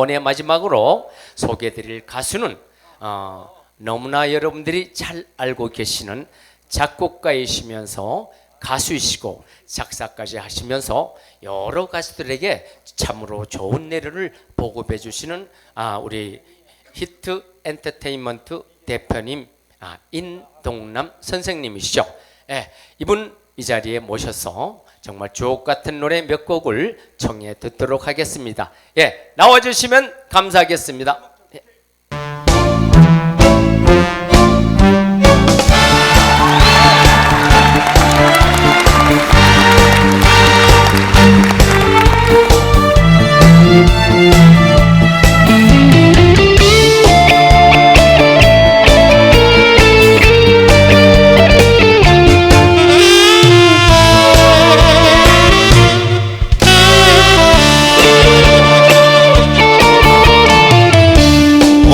오늘 마지막으로 소개해드릴 가수는 어, 너무나 여러분들이 잘 알고 계시는 작곡가이시면서 가수이시고 작사까지 하시면서 여러 가수들에게 참으로 좋은 내려를 보급해 주시는 아, 우리 히트 엔터테인먼트 대표님 아, 인동남 선생님이시죠. 예, 이분 이 자리에 모셔서 정말 주옥 같은 노래 몇 곡을 청해 듣도록 하겠습니다. 예, 나와 주시면 감사하겠습니다.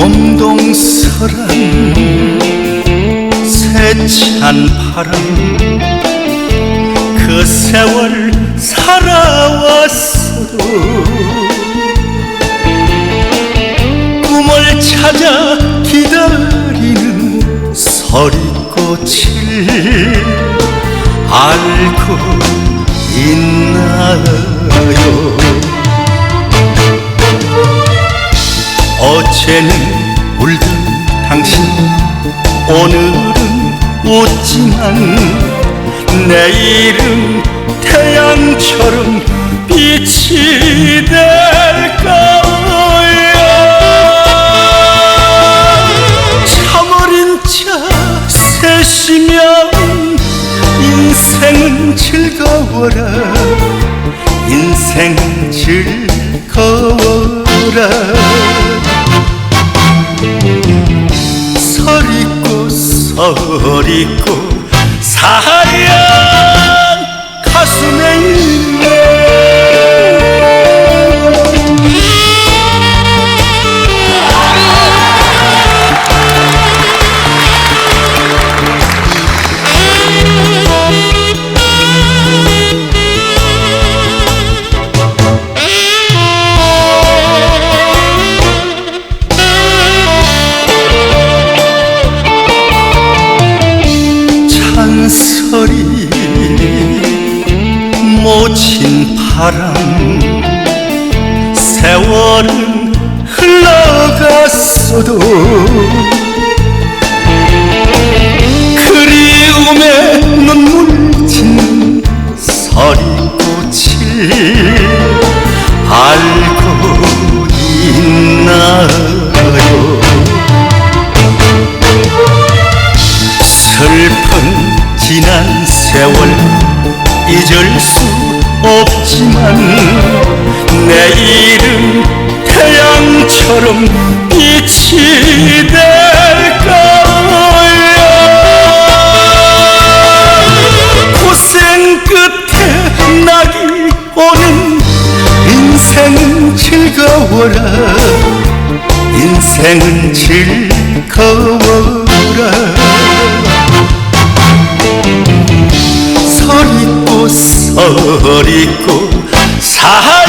엄동설한 세찬 바람. 그 세월 살아왔어도 꿈을 찾아 기다리는 서리꽃을 알고 있나요? 어제는 울던 당신 오늘은 웃지만 내일은 태양처럼 빛이 될 거야 참어린 자 셋이면 인생은 즐거워라. 인생은 즐거워라 서리고 사 바람 세월은 흘러갔어도 그리움에 눈물 짓는 서리꽃을 알고 있나요? 슬픈 지난 세월 잊을 수 없지만 내일은 태양처럼 빛이 될 거야 고생 끝에 낙이 오는 인생은 즐거워라. 인생은 즐거워라 서리고 서리고 사